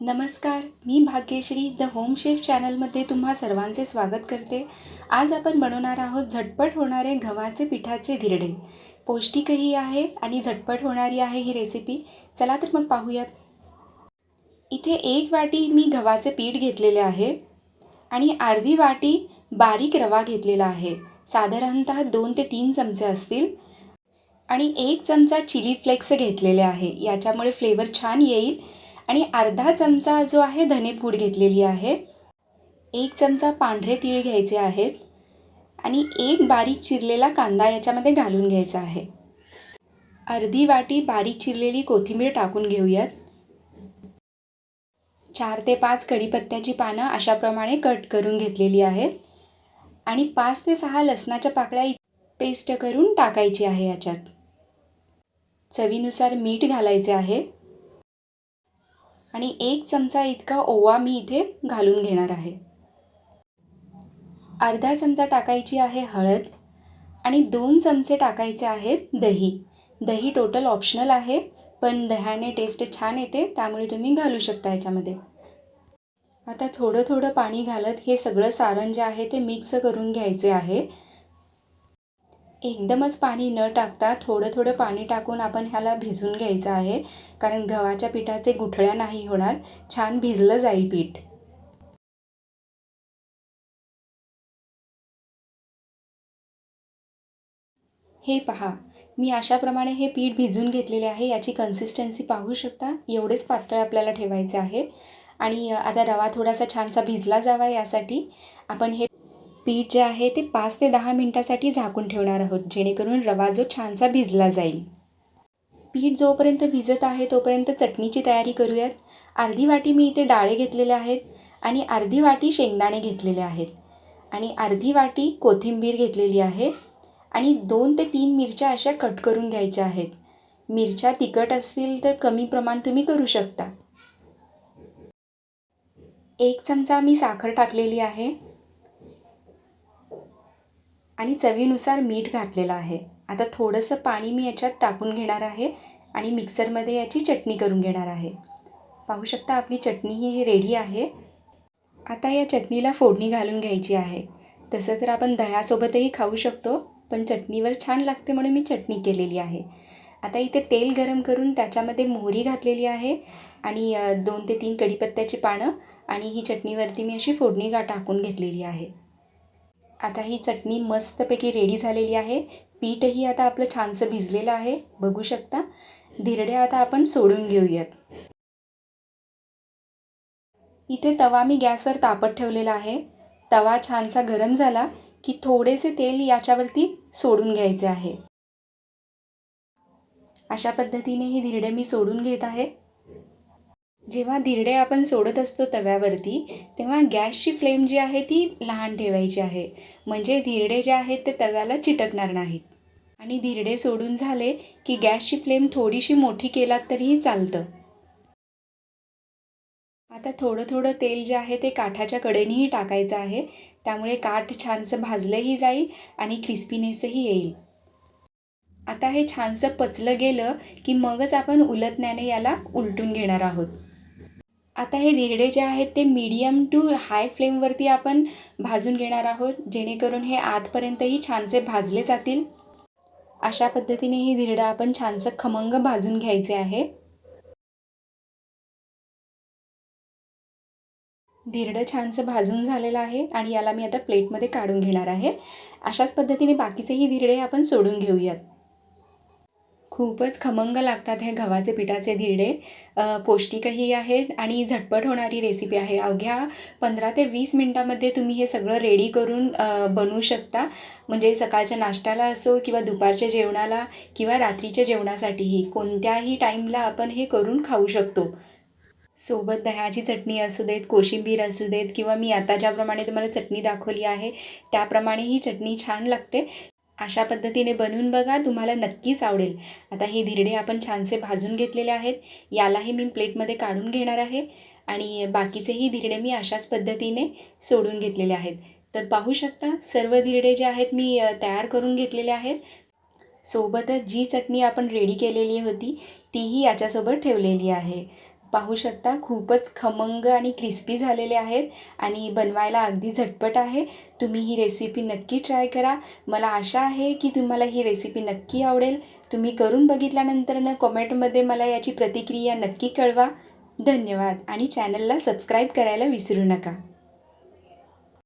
नमस्कार मी Bhagyashree the home chef चॅनलमध्ये तुम्हा सर्वांचे स्वागत करते. आज आपण बनवणार आहोत झटपट होणारे गव्हाचे पिठाचे धिरडे. पौष्टिकही आहे आणि झटपट होणारी आहे ही रेसिपी चला तर मग पाहूयात. इथे एक वाटी मी गव्हाचे पीठ घेतलेले आहे आणि अर्धी वाटी बारीक रवा घेतलेला आहे. साधारणतः दोन ते तीन चमचे असतील. आणि एक चमचा चिली फ्लेक्स घेतलेले आहे. याच्यामुळे फ्लेवर छान येईल. आणि अर्धा चमचा जो आहे धनेपूड घेतलेली आहे. एक चमचा पांढरे तीळ घ्यायचे आहेत आणि एक बारीक चिरलेला कांदा याच्यामध्ये घालून घ्यायचा आहे. अर्धी वाटी बारीक चिरलेली कोथिंबीर टाकून घेऊयात. चार ते पाच कढीपत्त्याची पानं अशाप्रमाणे कट करून घेतलेली आहेत आणि पाच ते सहा लसणाच्या पाकळ्या पेस्ट करून टाकायची आहे याच्यात. चवीनुसार मीठ घालायचे आहे. आणि एक चमचा इतका ओवा मी इथे घालून घेणार आहे. अर्धा चमचा टाकायची आहे हळद आणि दोन चमचे टाकायचे आहेत दही. दही टोटल ऑप्शनल आहे पण दह्याने टेस्ट छान येते त्यामुळे तुम्ही घालू शकता याच्यामध्ये. आता थोडं थोडं पाणी घालत हे सगळं सारण जे आहे ते मिक्स करून घ्यायचे आहे. एकदमच पाणी न टाकता थोडं थोडं पाणी टाकून आपण ह्याला भिजून घ्यायचं आहे. कारण गव्हाच्या पिठाचे गुठळ्या नाही होणार. छान भिजलं जाईल पीठ. हे पहा मी अशाप्रमाणे हे पीठ भिजून घेतलेले आहे. याची कन्सिस्टन्सी पाहू शकता. एवढेच पातळ आपल्याला ठेवायचे आहे. आणि आता रवा थोडासा छानसा भिजला जावा यासाठी. आपण हे पीठ जे आहे ते पाच ते दहा मिनटासाठी झाकून ठेवणार आहोत जेणेकरून रवा जो छानसा भिजला जाईल. पीठ जोपर्यंत भिजत आहे तोपर्यंत चटणीची तयारी करूयात. अर्धी वाटी मी इथे डाळे घेतलेले आहेत आणि अर्धी वाटी शेंगदाणे घेतलेले आहेत. आणि अर्धी वाटी कोथिंबीर घेतलेली आहे आणि दोन ते तीन मिरच्या अशा कट करून घ्यायच्या आहेत. मिरच्या तिखट असतील तर कमी प्रमाण तुम्ही करू शकता. एक चमचा मी साखर टाकलेली आहे. आणि चवीनुसार मीठ घातलेलं आहे. आता थोडंसं पाणी मी याच्यात टाकून घेणार आहे आणि मिक्सरमध्ये याची चटणी करून घेणार आहे. पाहू शकता आपली चटणी ही रेडी आहे. आता या चटणीला फोडणी घालून घ्यायची आहे. तसं तर आपण दह्यासोबतही खाऊ शकतो पण चटणीवर छान लागते म्हणून मी चटणी केलेली आहे. आता इथे तेल गरम करून त्याच्यामध्ये मोहरी घातलेली आहे आणि दोन ते तीन कढीपत्त्याची पानं आणि ही चटणीवरती मी अशी फोडणी गा टाकून घेतलेली आहे. आता ही चटणी मस्तपैकी रेडी झालेली आहे. पीठही आता आपलं छानसं भिजलेलं आहे. बघू शकता. धिरडे आता आपण सोडून घेऊयात. इथे तवा मी गॅसवर तापत ठेवलेला आहे. तवा छानसा गरम झाला की थोडेसे तेल याच्यावरती सोडून घ्यायचे आहे. अशा पद्धतीने ही धिरडे मी सोडून घेत आहे. जेव्हा धिरडे आपण सोडत असतो तव्यावरती तेव्हा गॅसची फ्लेम जी आहे ती लहान ठेवायची आहे. म्हणजे धिरडे जे आहेत ते तव्याला चिटकणार नाहीत. आणि धिरडे सोडून झाले की गॅसची फ्लेम थोडीशी मोठी केलात तरीही चालतं. आता थोडं थोडं तेल जे आहे ते काठाच्या कडेनेही टाकायचं आहे. त्यामुळे काठ छानसं भाजलंही जाईल आणि क्रिस्पीनेसही येईल. आता हे छानसं पचलं गेलं की मगच आपण उलटण्याने याला उलटून घेणार आहोत. आता हे धिरडे जे आहेत ते मीडियम टू हाय फ्लेमवरती आपण भाजून घेणार आहोत जेणेकरून हे आतपर्यंतही छानसे भाजले जातील. अशा पद्धतीने ही धिरडं आपण छानसं खमंग भाजून घ्यायचे आहे. धिरडं छानसं भाजून झालेलं आहे आणि याला मी आता प्लेटमध्ये काढून घेणार आहे. अशाच पद्धतीने बाकीचेही धिरडे आपण सोडून घेऊयात. खूपच खमंग लागतात हे गव्हाचे पिठाचे धिरडे. पौष्टिकही आहेत आणि झटपट होणारी रेसिपी आहे. अवघ्या पंधरा ते वीस मिनटामध्ये तुम्ही हे सगळं रेडी करून बनवू शकता. म्हणजे सकाळच्या नाश्त्याला असो किंवा दुपारच्या जेवणाला किंवा रात्रीच्या जेवणासाठीही कोणत्याही टाईमला आपण हे करून खाऊ शकतो. सोबत दह्याची चटणी असू देत कोशिंबीर असू देत किंवा मी आता ज्याप्रमाणे तुम्हाला चटणी दाखवली आहे त्याप्रमाणे ही चटणी छान लागते. अशा पद्धतीने बनवून बघा तुम्हाला नक्कीच आवडेल. आता हे धिरडे आपण छानसे भाजून घेतलेले आहेत. यालाही मी प्लेटमध्ये काढून घेणार आहे आणि बाकीचेही धिरडे मी अशाच पद्धतीने सोडून घेतलेले आहेत. तर पाहू शकता सर्व धिरडे जे आहेत मी तयार करून घेतलेले आहेत. सोबतच जी चटणी आपण रेडी केलेली होती तीही याच्यासोबत ठेवलेली आहे. पाहू शकता खूपच खमंग आणि क्रिस्पी झालेले आहेत आणि बनवायला अगदी झटपट आहे. तुम्ही ही रेसिपी नक्की ट्राय करा. मला आशा आहे की तुम्हाला ही रेसिपी नक्की आवडेल. तुम्ही करून बघितल्यानंतर न कॉमेंटमध्ये मला याची प्रतिक्रिया नक्की कळवा. धन्यवाद आणि चॅनलला सबस्क्राईब करायला विसरू नका.